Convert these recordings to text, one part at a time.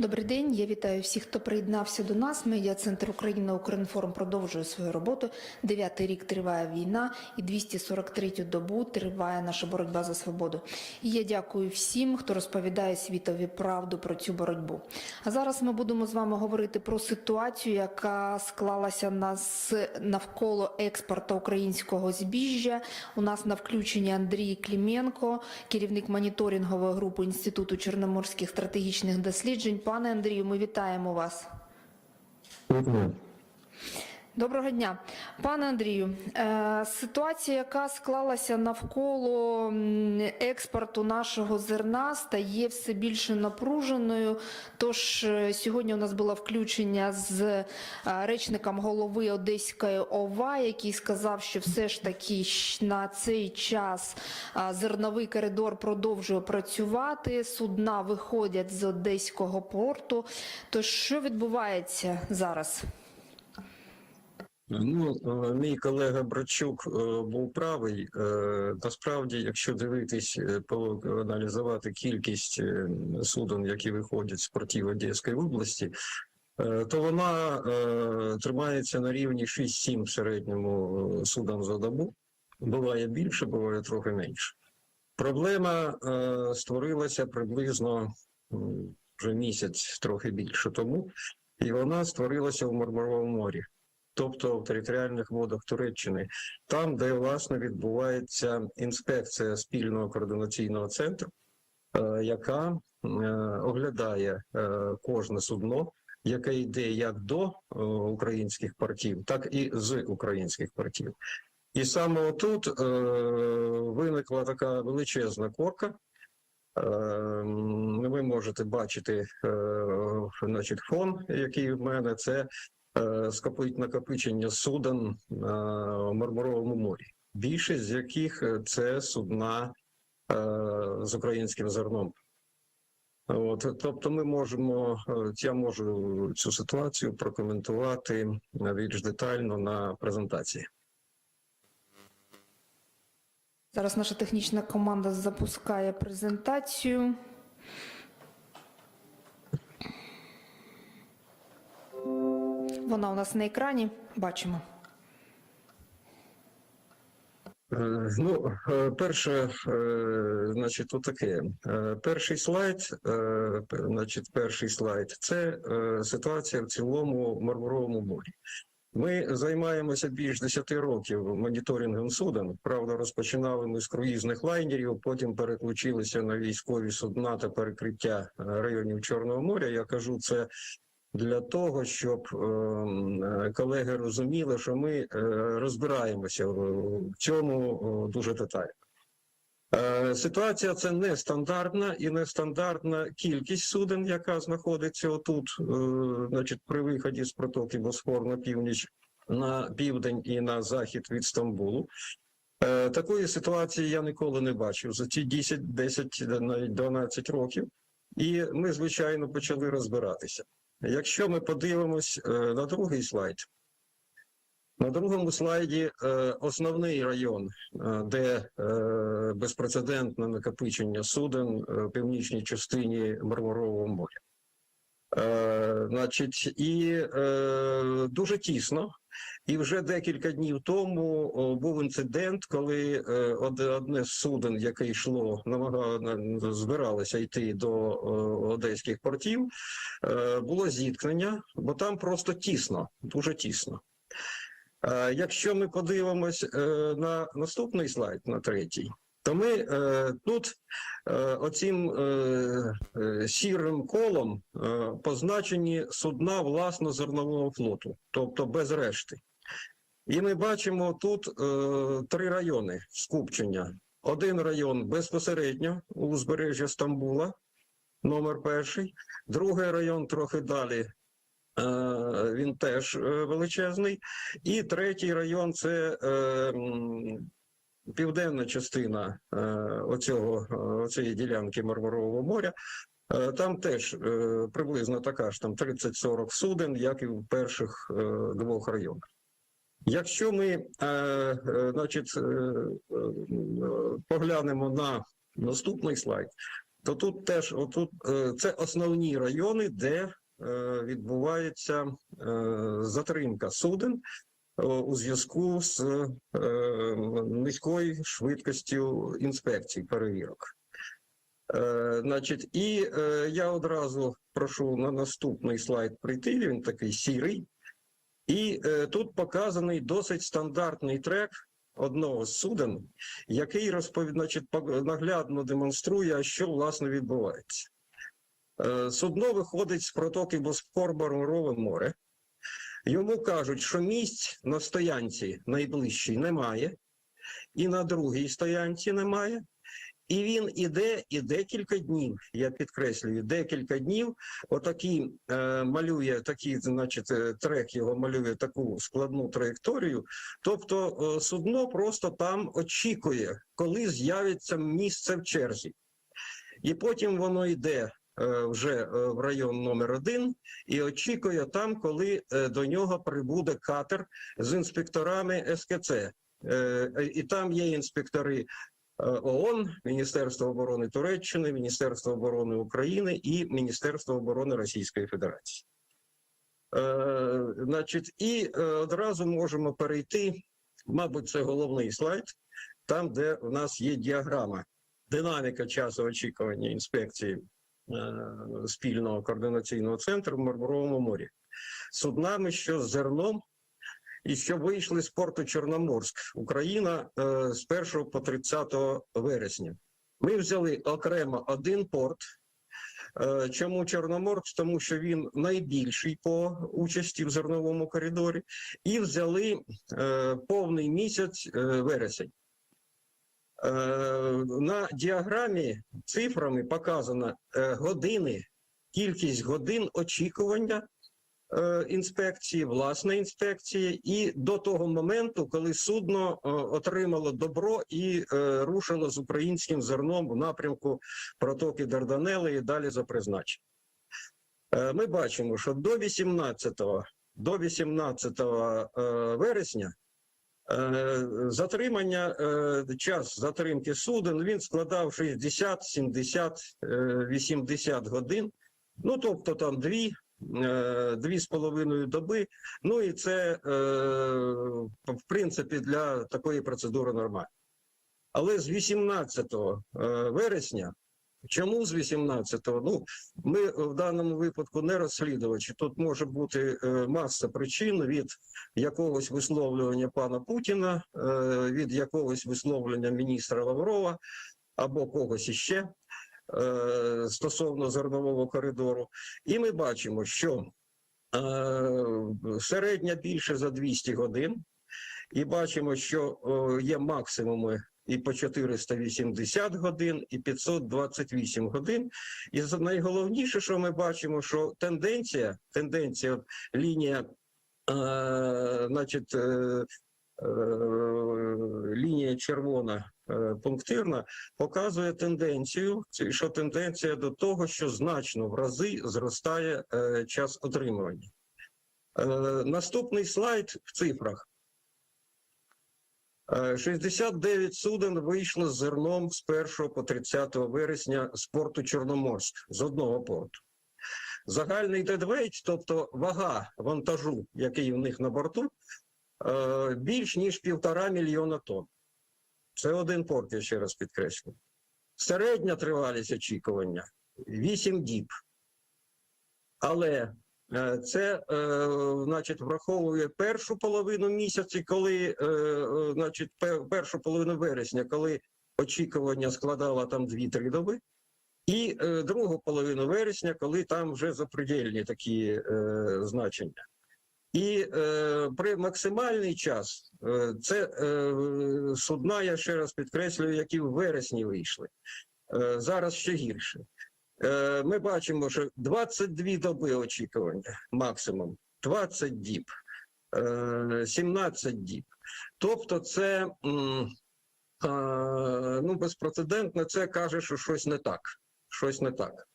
Добрий день. Я вітаю всіх, хто приєднався до нас. Медіа центр Україна Укрінформ продовжує свою роботу. Дев'ятий рік триває війна, і 243-ю добу триває наша боротьба за свободу. І я дякую всім, хто розповідає світові правду про цю боротьбу. А зараз ми будемо з вами говорити про ситуацію, яка склалася нас навколо експорту українського збіжжя. У нас на включенні Андрій Кліменко, керівник моніторингової групи Інституту чорноморських стратегічних досліджень. Пане Андрію, ми вітаємо вас. Доброго дня, пане Андрію. Е, ситуація, яка склалася навколо експорту нашого зерна, стає все більше напруженою. Тож е, сьогодні у нас було включення з е, речником голови Одеської ОВА, який сказав, що все ж таки на цей час зерновий коридор продовжує працювати. Судна виходять з одеського порту. Тож що відбувається зараз? Ну, е, мій колега Брачук е, був правий. Е, Насправді, якщо дивитись, аналізувати кількість суден, які виходять з портів Одеської області, то вона тримається на рівні 6-7 в середньому суден за добу. Буває більше, буває трохи менше. Проблема створилася приблизно вже місяць, трохи більше тому, і вона створилася в Мармаровому морі тобто в територіальних водах Туреччини, там, де власне відбувається інспекція спільного координаційного центру, е, яка е, оглядає е, кожне судно, яке йде як до українських портів, так і з українських портів. І саме отут виникла така величезна корка. Ви можете бачити значить, фон, який в мене це накопичення суден на Мармуровому морі. Більшість з яких е, це судна е, з українським зерном. От, тобто, ми можемо, е, я можу цю ситуацію прокоментувати е, більш детально на презентації. Зараз наша технічна команда запускає презентацію. Вона у нас на екрані. Бачимо. Е, Ну, е, перше, е, значить, тут таке. Е, Перший слайд, значить, перший слайд це ситуація в цілому Мармуровому морі. Ми займаємося більш 10 років моніторингом суден. Правда, розпочинали ми з круїзних лайнерів, потім переключилися на військові судна та перекриття районів Чорного моря. Я кажу це для того, щоб ем, е, колеги розуміли, що ми е, розбираємося в цьому дуже детально. Е, Ситуація це нестандартна і нестандартна кількість суден, яка знаходиться отут, значить, при виході з протоки Босфор на північ, на південь і на захід від Стамбулу. Такої ситуації я ніколи не бачив за ці 10, 10, навіть 12 років. І ми, звичайно, почали розбиратися. Якщо ми подивимось е, на другий слайд, на другому слайді е, основний район, е, де безпрецедентне накопичення суден в північній частині Мармурового моря. Значить, і дуже тісно. І вже декілька днів тому був інцидент, коли е, одне з суден, яке йшло, намагало збиралося йти до одеських портів, е, було зіткнення, бо там просто тісно, дуже тісно. Е, Якщо ми подивимось на наступний слайд, на третій, то ми тут е, сірим колом позначені судна власно зернового флоту, тобто без решти. І ми бачимо тут е, три райони скупчення. Один район безпосередньо у узбережжя Стамбула, номер перший, другий район трохи далі. е, Він теж е, величезний. І третій район це е, південна частина е, оцього, е, оцієї ділянки Мармурового моря. Е, Там теж е, приблизно така ж там 30-40 суден, як і в перших е, двох районах. Якщо ми е, е, значить, е, е, поглянемо на наступний слайд, то тут теж отут, е, це основні райони, де е, відбувається е, затримка суден е, у зв'язку з е, низькою швидкістю інспекцій перевірок. Е, Значить, і е, я одразу прошу на наступний слайд прийти. Він такий сірий. І е, тут показаний досить стандартний трек одного з суден, який розповід, значить, пок- наглядно демонструє, що власне відбувається. Е, судно виходить з протоки Боспор Бармарове море. Йому кажуть, що місць на стоянці найближчій немає, і на другій стоянці немає. І він іде і декілька днів, я підкреслюю, декілька днів. Отакий е, малює такий, значить, е, трек його малює таку складну траєкторію. Тобто е, судно просто там очікує, коли з'явиться місце в черзі. І потім воно йде е, вже е, в район номер один і очікує там, коли до нього прибуде катер з інспекторами СКЦ. І там є інспектори ООН, Міністерство оборони Туреччини, Міністерство оборони України і Міністерство оборони Російської Федерації. Е, Значить, і е, одразу можемо перейти, мабуть, це головний слайд, там, де у нас є діаграма, динаміка часу очікування інспекції е, спільного координаційного центру в Мармуровому морі. Суднами, що з зерном і що вийшли з порту Чорноморськ, Україна е, з 1 по 30 вересня. Ми взяли окремо один порт. Е, Чому Чорноморськ? Тому що він найбільший по участі в зерновому коридорі, і взяли е, повний місяць вересень. На діаграмі цифрами показано години, кількість годин очікування інспекції, власної інспекції, і до того моменту, коли судно е, отримало добро і е, рушило з українським зерном в напрямку протоки Дарданели і далі за призначенням. Е, Ми бачимо, що до 18, до 18 е, вересня е, затримання, е, час затримки суден він складав 60, 70, е, 80 годин. Ну, тобто там дві, е, дві з половиною доби. Ну і це, е, в принципі, для такої процедури нормально. Але з 18 е, вересня, чому з 18-го? Ну, ми в даному випадку не розслідувачі. Тут може бути е, маса причин від якогось висловлювання пана Путіна, е, від якогось висловлення міністра Лаврова або когось іще е, стосовно зернового коридору. І ми бачимо, що е, середня більше за 200 годин, і бачимо, що е, є максимуми і по 480 годин, і 528 годин. І найголовніше, що ми бачимо, що тенденція, тенденція, лінія, е, значить, е, е, лінія червона е, пунктирна показує тенденцію, що тенденція до того, що значно в рази зростає е, час отримування. Е, Наступний слайд в цифрах. Е, 69 суден вийшло з зерном з 1 по 30 вересня з порту Чорноморськ, з одного порту. Загальний дедвейт, тобто вага вантажу, який в них на борту, е, більш ніж півтора мільйона тонн. Це один порт, я ще раз підкреслю. Середня тривалість очікування 8 діб. Але е, це, е, значить, враховує першу половину місяця, коли, е, значить, першу половину вересня, коли очікування складало там 2-3 доби, і другу половину вересня, коли там вже запредельні такі значення. І е, при максимальний час е, це е, судна, я ще раз підкреслюю, які в вересні вийшли. Е, зараз ще гірше. Е, ми бачимо, що 22 доби очікування максимум, 20 діб, е, 17 діб. Тобто, це е, ну, безпрецедентно, це каже, що щось не так. Щось не так.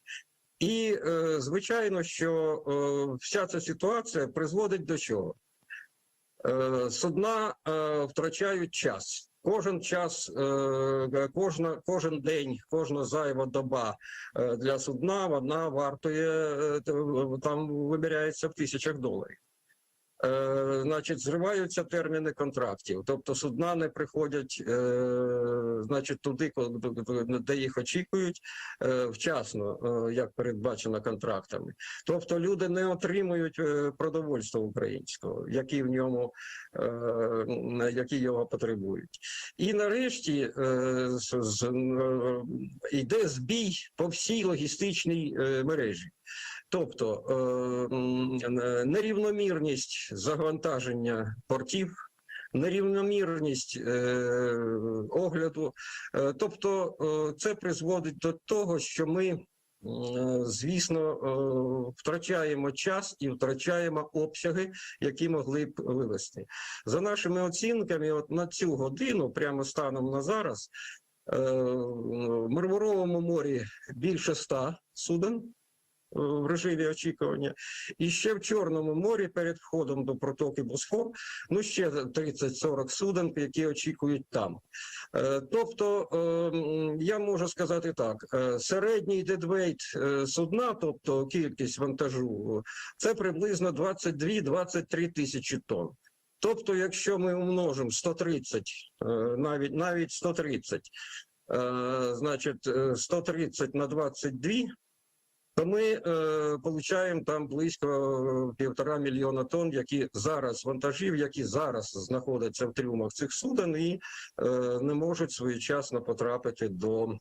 І е, звичайно, що е, вся ця ситуація призводить до чого? Е, судна втрачають час. Кожен час, кожна, кожен день, кожна зайва доба для судна вона вартує е, там виміряється в тисячах доларів. Е, значить, зриваються терміни контрактів, тобто судна не приходять, е, значить, туди, де їх очікують, е, вчасно, е, як передбачено контрактами. Тобто люди не отримують е, продовольства українського, які в ньому, е, які його потребують. І нарешті е, е, збій по всій логістичній е, мережі. Тобто е, е, нерівномірність завантаження портів, нерівномірність е, огляду. Тобто це призводить до того, що ми, звісно, втрачаємо час і втрачаємо обсяги, які могли б вивести. За нашими оцінками, от на цю годину, прямо станом на зараз, в Мармуровому морі більше ста суден е, в режимі очікування. І ще в Чорному морі перед входом до протоки Босфор, ну ще 30-40 суден, які очікують там. Е, Тобто, е, я можу сказати так: середній дедвейт судна, тобто кількість вантажу, це приблизно 22-23 тисячі тонн. Тобто, якщо ми умножимо 130, е, навіть навіть 130, е, значить е, 130 на 22, то ми е, получаємо там близько е, півтора мільйона тонн, які зараз вантажів, які зараз знаходяться в трюмах цих суден і е, не можуть своєчасно потрапити до е,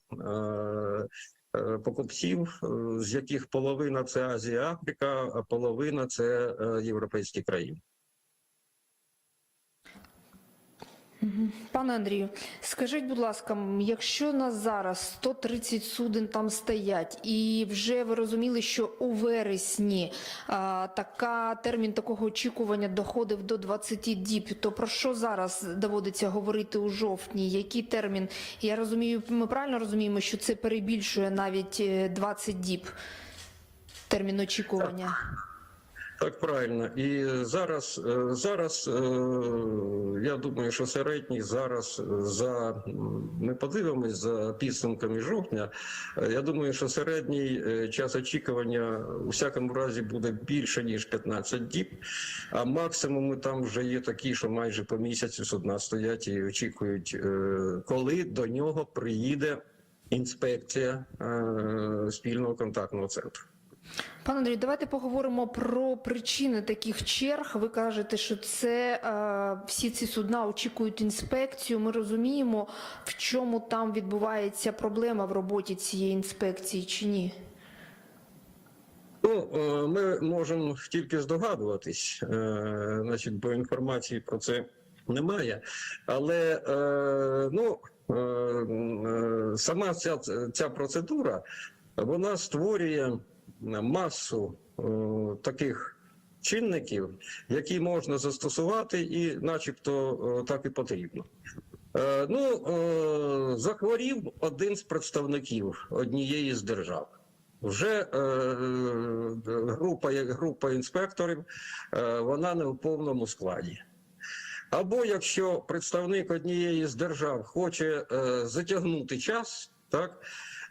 е, покупців, е, з яких половина це Азія, Африка, а половина це європейські країни. Пане Андрію, скажіть, будь ласка, якщо нас зараз 130 суден там стоять, і вже ви розуміли, що у вересні а, така термін такого очікування доходив до 20 діб, то про що зараз доводиться говорити у жовтні? Який термін? Я розумію, ми правильно розуміємо, що це перебільшує навіть е, 20 діб термін очікування. Так, правильно. І зараз, е, зараз е, я думаю, що середній зараз е, за ми подивимось за підсумками жовтня. Я думаю, що середній час очікування у всякому разі буде більше ніж 15 діб. А максимуми там вже є такі, що майже по місяцю судна стоять і очікують, коли до нього приїде інспекція спільного контактного центру. Пане Андрію, давайте поговоримо про причини таких черг. Ви кажете, що це е, всі ці судна очікують інспекцію. Ми розуміємо, в чому там відбувається проблема в роботі цієї інспекції чи ні? Ну, е, ми можемо тільки здогадуватись, е, значить, бо інформації про це немає. Але е, ну, сама ця, ця процедура вона створює масу е, таких чинників, які можна застосувати, і, начебто, е, так і потрібно. Е, Ну, захворів один з представників однієї з держав. Вже е, група, група інспекторів, е, вона не в повному складі. Або якщо представник однієї з держав хоче е, затягнути час, так,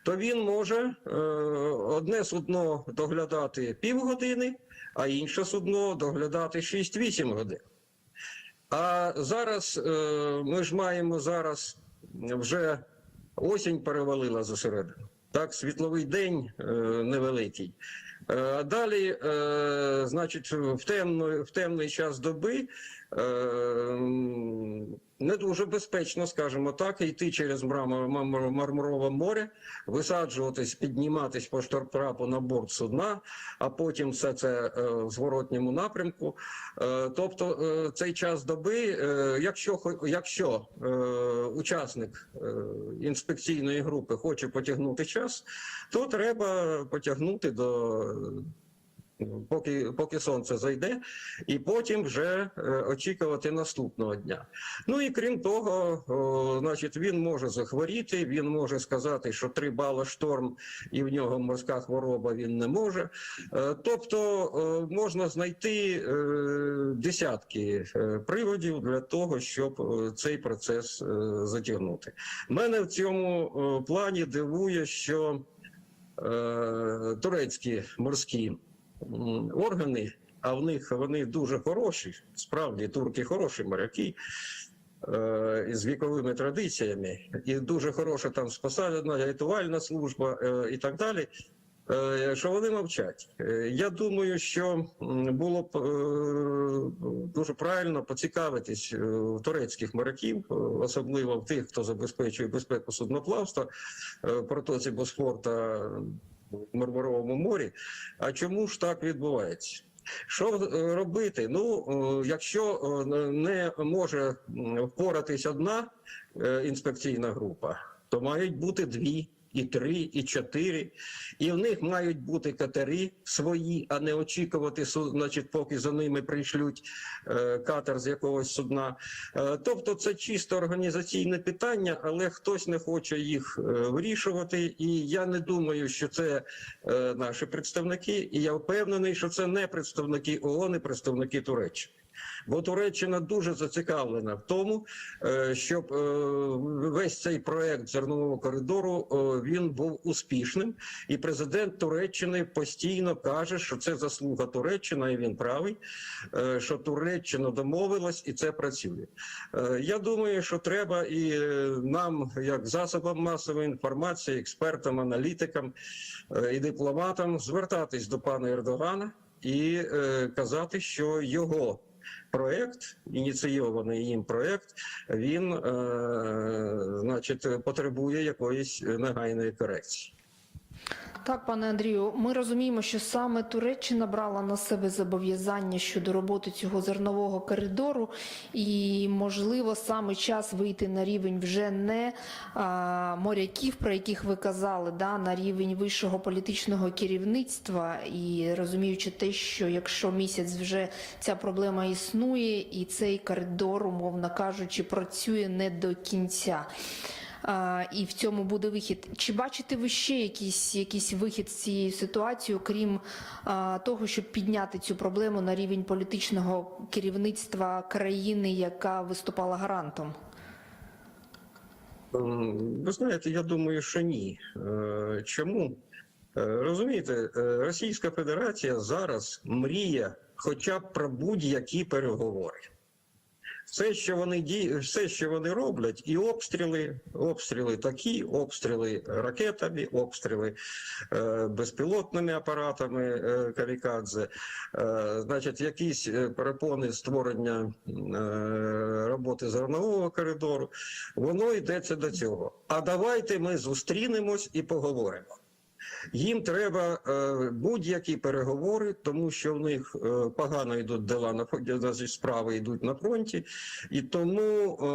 то він може е, одне судно доглядати півгодини, а інше судно доглядати 6-8 годин. А зараз е, ми ж маємо зараз вже осінь перевалила за середину. Так, світловий день е, невеликий. Е, далі, значить, в темний, в темний час доби не дуже безпечно, скажімо так, йти через Мармурове море, висаджуватись, підніматись по штормтрапу на борт судна, а потім все це е, в зворотньому напрямку. Е, Тобто е, цей час доби, е, якщо, якщо е, учасник е, інспекційної групи хоче потягнути час, то треба потягнути до Поки, поки сонце зайде, і потім вже е, очікувати наступного дня. Ну і крім того, значить, він може захворіти, він може сказати, що три бала шторм, і в нього морська хвороба він не може. Е, Тобто е, можна знайти десятки приводів для того, щоб цей процес затягнути. Мене в цьому плані дивує, що турецькі морські органи, а в них вони дуже хороші, справді турки хороші моряки. е, З віковими традиціями, і дуже хороша там спасальна рятувальна служба е, і так далі. е, Що вони мовчать. Я думаю, що було б дуже правильно поцікавитись в турецьких моряків, особливо в тих, хто забезпечує безпеку судноплавства протоці Босфор та Мармаровому морі. А чому ж так відбувається? Що е, робити? Ну, е, якщо е, не може впоратись одна інспекційна група, то мають бути дві. І три, і чотири, і в них мають бути катери свої, а не очікувати, значить, поки за ними прийшлють е, катер з якогось судна. Е, тобто, це чисто організаційне питання, але хтось не хоче їх е, вирішувати. І я не думаю, що це наші представники, і я впевнений, що це не представники ООН, і представники Туреччини. Бо Туреччина дуже зацікавлена в тому, е, щоб е, весь цей проект зернового коридору е, він був успішним, і президент Туреччини постійно каже, що це заслуга Туреччини, і він правий, що Туреччина домовилась, і це працює. Я думаю, що треба і нам, як засобам масової інформації, експертам, аналітикам і дипломатам, звертатись до пана Ердогана і казати, що його проект, ініційований їм проект, він, е, значить, потребує якоїсь негайної корекції. Так, пане Андрію, ми розуміємо, що саме Туреччина брала на себе зобов'язання щодо роботи цього зернового коридору, і можливо саме час вийти на рівень вже не а, моряків, про яких ви казали, да, на рівень вищого політичного керівництва, і розуміючи те, що якщо місяць вже ця проблема існує, і цей коридор, умовно кажучи, працює не до кінця. І в цьому буде вихід. Чи бачите ви ще якийсь, якийсь вихід з цієї ситуації, окрім того, щоб підняти цю проблему на рівень політичного керівництва країни, яка виступала гарантом? Ем, Ви знаєте, я думаю, що ні. Е, Чому? Е, Розумієте, е, Російська Федерація зараз мріє хоча б про будь-які переговори. Все, що вони ді... все, що вони роблять, і обстріли, обстріли такі, обстріли ракетами, обстріли е, безпілотними апаратами е, камікадзе, е, значить, якісь е, перепони створення е, роботи зернового коридору, воно йдеться до цього. А давайте ми зустрінемось і поговоримо. Їм треба е, будь-які переговори, тому що в них е, погано йдуть дела на справи йдуть на фронті, і тому е,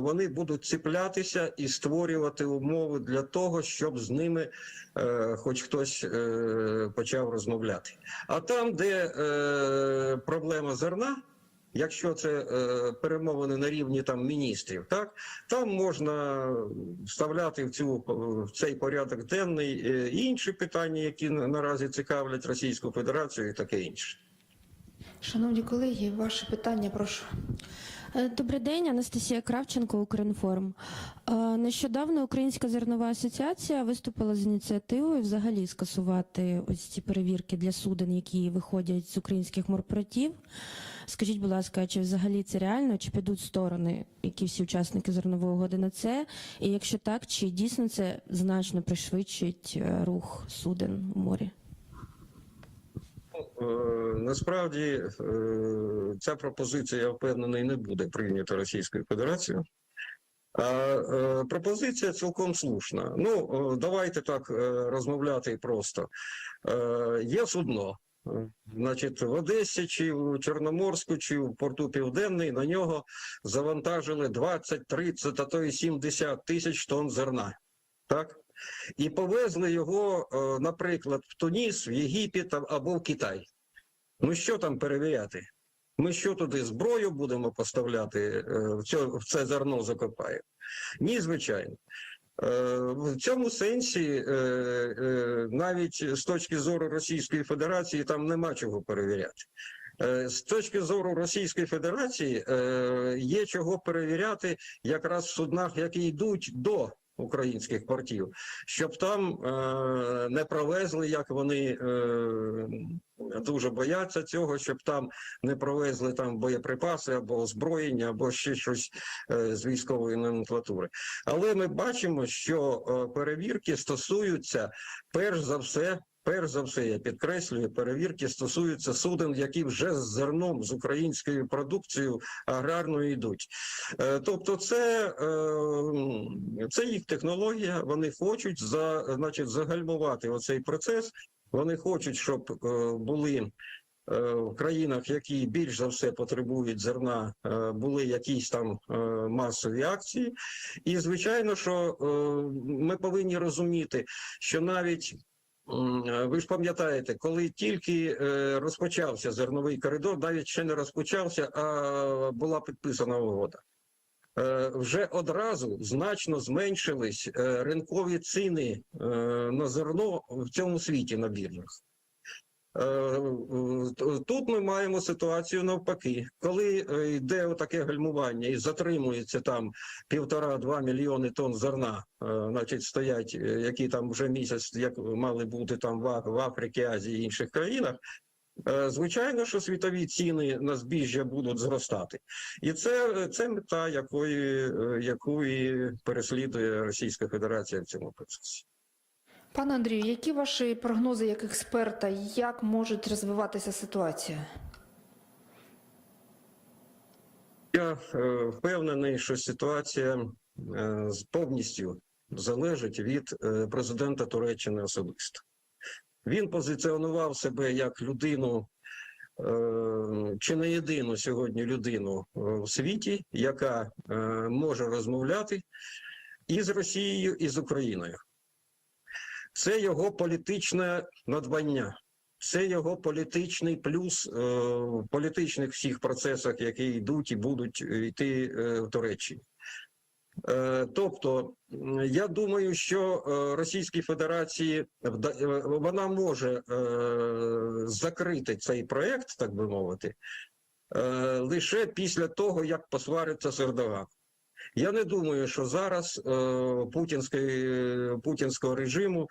вони будуть ціплятися і створювати умови для того, щоб з ними хоч хтось почав розмовляти. А там, де проблема зерна. Якщо це е, перемовини на рівні там міністрів, так там можна вставляти в цю в цей порядок денний е, інші питання, які наразі цікавлять Російську Федерацію, і таке інше. Шановні колеги, ваше питання, прошу. Е, Добрий день, Анастасія Кравченко, Укрінформ. Е, Нещодавно Українська зернова асоціація виступила з ініціативою взагалі скасувати ось ці перевірки для суден, які виходять з українських морпортів. Скажіть, будь ласка, чи взагалі це реально, чи підуть сторони, які всі учасники зернової угоди на це? І якщо так, чи дійсно це значно пришвидшить е, рух суден у морі? Е, Насправді е, ця пропозиція, я впевнений, не буде прийнята Російською Федерацією. Е, пропозиція цілком слушна. Ну, давайте так розмовляти просто. Є судно. Значить, в Одесі чи в Чорноморську, чи в порту Південний на нього завантажили 20, 30, а то і 70 тисяч тонн зерна. Так? І повезли його, е, наприклад, в Туніс, в Єгипет або в Китай. Ну що там перевіряти? Ми що туди зброю будемо поставляти, е, в це зерно закопаємо? Ні, звичайно. Е, В цьому сенсі, навіть з точки зору Російської Федерації, там нема чого перевіряти. З точки зору Російської Федерації є чого перевіряти якраз в суднах, які йдуть до українських портів, щоб там е, не провезли, як вони е, дуже бояться цього, щоб там не провезли там боєприпаси або озброєння, або ще щось е, з військової номенклатури. Але ми бачимо, що е, перевірки стосуються перш за все. Перш за все, я підкреслюю, перевірки стосуються суден, які вже з зерном з українською продукцією аграрною йдуть. Е, Тобто, це, е, це їх технологія. Вони хочуть за, значить, загальмувати оцей процес. Вони хочуть, щоб е, були в країнах, які більш за все потребують зерна, були якісь там масові акції. І звичайно, що ми повинні розуміти, що навіть ви ж пам'ятаєте, коли тільки е, розпочався зерновий коридор, навіть ще не розпочався, а була підписана угода. Е, Вже одразу значно зменшились е, ринкові ціни е, на зерно в цьому світі на біржах. Е, е, Тут ми маємо ситуацію навпаки, коли е, йде таке гальмування і затримується там півтора-два мільйони тонн зерна, значить стоять, які там вже місяць, як мали бути там в Африці, Азії і інших країнах. Звичайно, що світові ціни на збіжжя будуть зростати, і це, це мета, якої, якої переслідує Російська Федерація в цьому процесі. Пане Андрію, які ваші прогнози як експерта, як може розвиватися ситуація? Я е, впевнений, що ситуація е, повністю залежить від е, президента Туреччини особисто. Він позиціонував себе як людину, чи не єдину сьогодні людину в світі, яка може розмовляти і з Росією, і з Україною. Це його політичне надбання. Це його політичний плюс е, в політичних всіх процесах, які йдуть і будуть йти е, в Туреччині. Е, тобто, я думаю, що е, Російській Федерації е, вона може е, закрити цей проект, так би мовити, е, лише після того, як посвариться з Ердоганом. Я не думаю, що зараз е, путінського режиму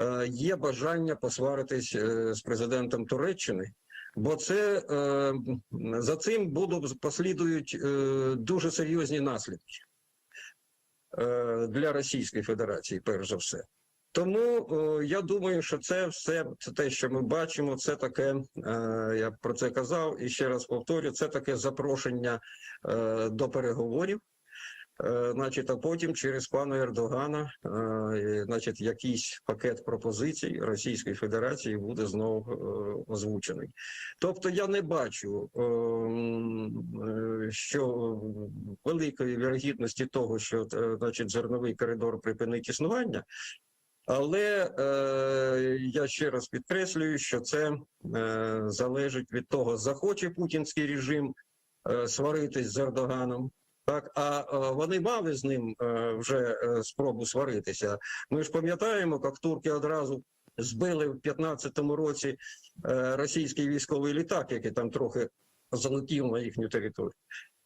е, є бажання посваритись е, з президентом Туреччини, бо це за цим будуть послідують дуже серйозні наслідки для Російської Федерації, перш за все. Тому я думаю, що це все це те, що ми бачимо, це таке. Я про це казав і ще раз повторю: це таке запрошення до переговорів. Е, Значить, а потім через пана Ердогана, е, значить, якийсь пакет пропозицій Російської Федерації буде знову е, озвучений. Тобто, я не бачу, е, м, е, що великої вірогідності того, що значить, зерновий коридор припинить існування. Але е, я ще раз підкреслюю, що це е, залежить від того, захоче путінський режим е, сваритись з Ердоганом. Так, а е, вони мали з ним е, вже е, спробу сваритися. Ми ж пам'ятаємо, як турки одразу збили в 15-му році російський військовий літак, який там трохи залетів на їхню територію.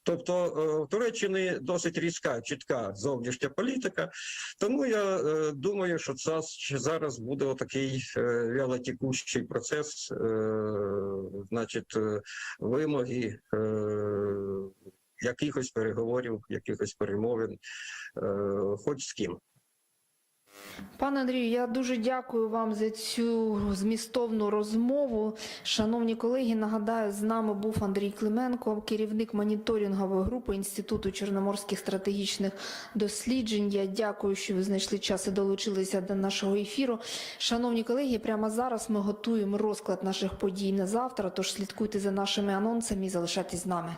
Тобто в Туреччині досить різка, чітка зовнішня політика. Тому я думаю, що це зараз буде отакий вялотекущий процес, значить, вимоги. Якихось переговорів, якихось перемовин, е, хоч з ким. Пане Андрію, я дуже дякую вам за цю змістовну розмову. Шановні колеги, нагадаю, з нами був Андрій Клименко, керівник моніторингової групи Інституту чорноморських стратегічних досліджень. Я дякую, що ви знайшли час і долучилися до нашого ефіру. Шановні колеги, прямо зараз ми готуємо розклад наших подій на завтра. Тож слідкуйте за нашими анонсами і залишайтесь з нами.